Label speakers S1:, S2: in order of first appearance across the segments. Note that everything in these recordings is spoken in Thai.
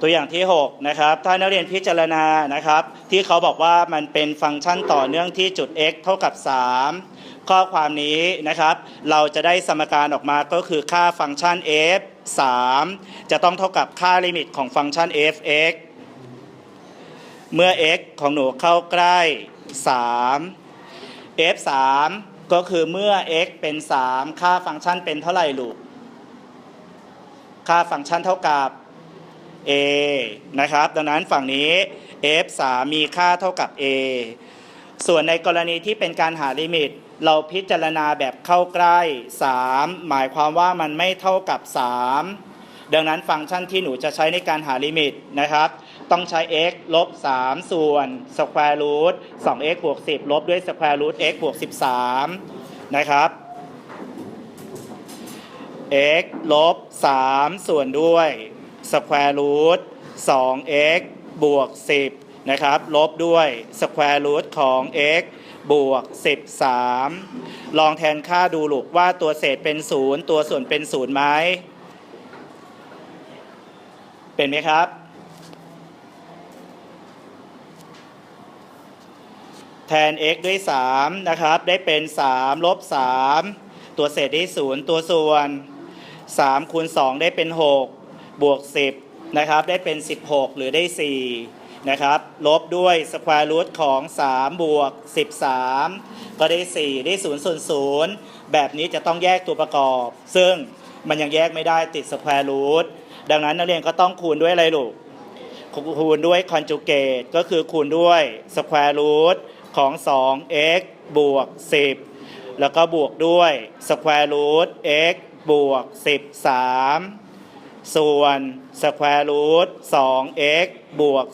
S1: ตัวอย่างที่ 6 นะครับ ถ้านักเรียนพิจารณานะครับ ที่เขาบอกว่ามันเป็นฟังก์ชันต่อเนื่องที่จุด x เท่ากับ 3 ข้อความนี้นะครับ เราจะได้สมการออกมาก็คือค่าฟังก์ชัน f 3 จะต้องเท่ากับค่าลิมิตของฟังก์ชัน f(x) เมื่อ x ของหนูเข้าใกล้ 3 f 3ก็คือเมื่อ x เป็น 3 ค่าฟังก์ชันเป็นเท่าไหร่ลูก ค่าฟังก์ชันเท่ากับ a นะครับ ดังนั้นฝั่งนี้ f 3มีค่าเท่ากับ a ส่วนในกรณีที่เป็นการหาลิมิต เราพิจารณาแบบเข้าใกล้ 3 หมายความว่ามันไม่เท่ากับ 3 ดังนั้นฟังก์ชันที่หนูจะใช้ในการหาลิมิตนะครับ ต้องใช้ x ลบ 3 ส่วน square root 2x บวก 10 ลบด้วย square root x บวก 13 นะครับ x ลบ 3 ส่วนด้วย square root 2x บวก 10 นะครับ ลบด้วย square root ของ x บวก 13 ลองแทนค่าดูลูกว่าตัวเศษเป็น 0 ตัวส่วนเป็น 0 ไหม เป็นไหมครับ แทน x ด้วย 3 นะครับ ได้เป็น 3 ลบ 3 ตัวเศษได้ 0 ตัวส่วน3คูณ2ได้เป็น 6 บวก 10 นะครับ ได้เป็น 16 หรือได้ 4 นะครับ ลบด้วยสแควร์รูทของ 3 บวก 13 ก็ได้ 4 ได้ 0 ส่วน 0 แบบนี้จะต้องแยกตัวประกอบ ซึ่งมันยังแยกไม่ได้ติดสแควร์รูทดังนั้นนักเรียนก็ต้องคูณด้วยอะไรลูก คูณด้วยคอนจูเกตก็คือคูณด้วยสแควร์รูทของ 2x บวก 10 แล้วก็บวกด้วยสแควร์รูท x บวก 13 ส่วนสแควร์รูท 2x บวก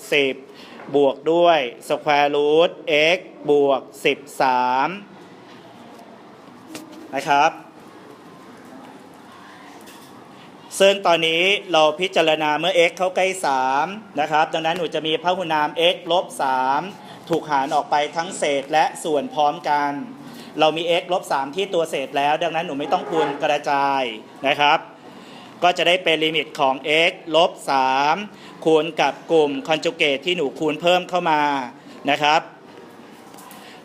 S1: 10บวกด้วยสแควร์รูท x บวก13นะครับ ซึ่งตอนนี้เราพิจารณาเมื่อ x เข้าใกล้ 3 นะครับ ดังนั้นหนูจะมีพหุนาม x ลบ 3 ถูกหารออกไปทั้งเศษและส่วนพร้อมกัน เรามี x ลบ 3 ที่ตัวเศษแล้ว ดังนั้นหนูไม่ต้องคูณกระจายนะครับ ก็จะได้เป็นลิมิตของ x ลบ 3 คูณกับกลุ่มคอนจูเกตที่หนูคูณเพิ่มเข้ามานะครับ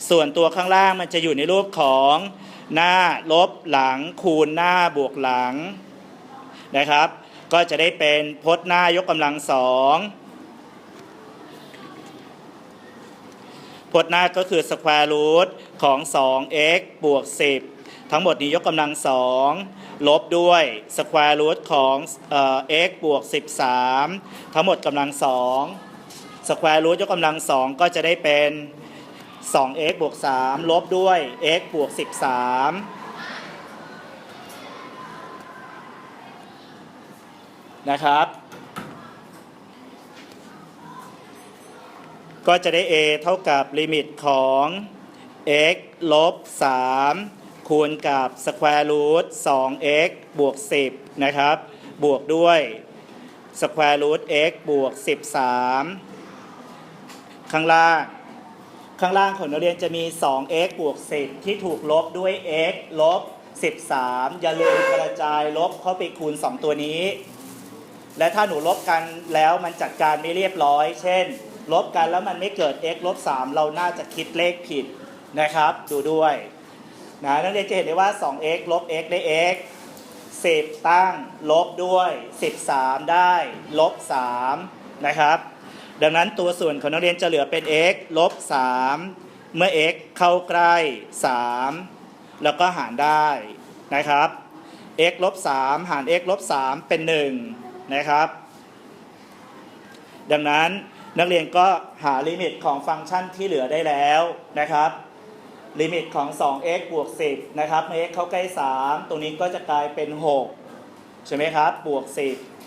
S1: ส่วนตัวข้างล่างมันจะอยู่ในรูปของหน้าลบหลังคูณหน้าบวกหลังนะครับ ก็จะได้เป็นพจน์หน้ายกกำลังสองพจน์หน้าก็คือสแควร์รูทของ 2x บวก 10 ทั้งหมดนี้ยกกำลังสอง ลบด้วยสแควร์รูทของเอ่อ x บวก 13 ทั้งหมดกำลังสองสแควร์รูทยกกำลังสองก็จะได้เป็น 2x บวก 3 ลบด้วย x บวก 13 นะครับ ก็จะได้ a เท่ากับลิมิตของ x ลบ 3 คูณกับสแควร์รูท 2x บวก 10 นะครับ บวกด้วยสแควร์รูท x บวก 13 ข้างล่าง ข้างล่างของนักเรียนจะมี 2x บวก 10 ที่ถูกลบด้วย x ลบ 13 อย่าลืมกระจายลบเข้าไปคูณ 2 ตัวนี้ และถ้าหนูลบกันแล้วมันจัดการไม่เรียบร้อย เช่น ลบกันแล้วมันไม่เกิด x ลบ 3 เราน่าจะคิดเลขผิดนะครับ ดูด้วย นะนักเรียนจะเห็นได้ว่า 2x ลบ x ได้ x 10 ตั้งลบด้วย 13 ได้ลบ3นะครับ ดังนั้นตัวส่วนของนักเรียนจะเหลือเป็น x ลบ 3 เมื่อ x เข้าใกล้ 3 แล้วก็หารได้นะครับ x ลบ 3 หาร x ลบ 3 เป็น 1 นะครับ ดังนั้นนักเรียนก็หาลิมิตของฟังก์ชันที่เหลือได้แล้วนะครับ ลิมิตของ 2x บวก 10 นะครับเมื่อ x เข้าใกล้ 3 ตรงนี้ก็จะกลายเป็น 6 ใช่ไหมครับ บวก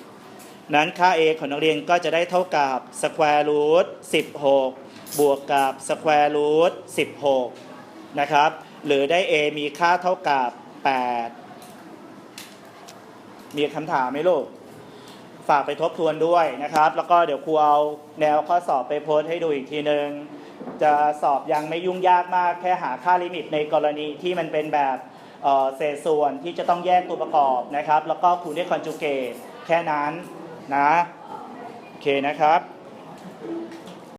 S1: 10 นั้นค่า a ของนักเรียนก็จะได้เท่ากับ square root 16 บวกกับ square root 16 นะครับ หรือได้ a มีค่าเท่ากับ 8 มีคำถามไหมลูก ฝากไปทบทวนด้วยนะครับ แล้วก็เดี๋ยวครูเอาแนวข้อสอบไปโพสต์ให้ดูอีกทีนึง จะสอบยังไม่ยุ่งยากมากแค่หาค่าลิมิตในกรณีที่มันเป็นแบบเศษส่วนที่จะต้องแยกตัวประกอบนะครับ แล้วก็คูณด้วยคอนจูเกตแค่นั้นนะโอเคนะครับ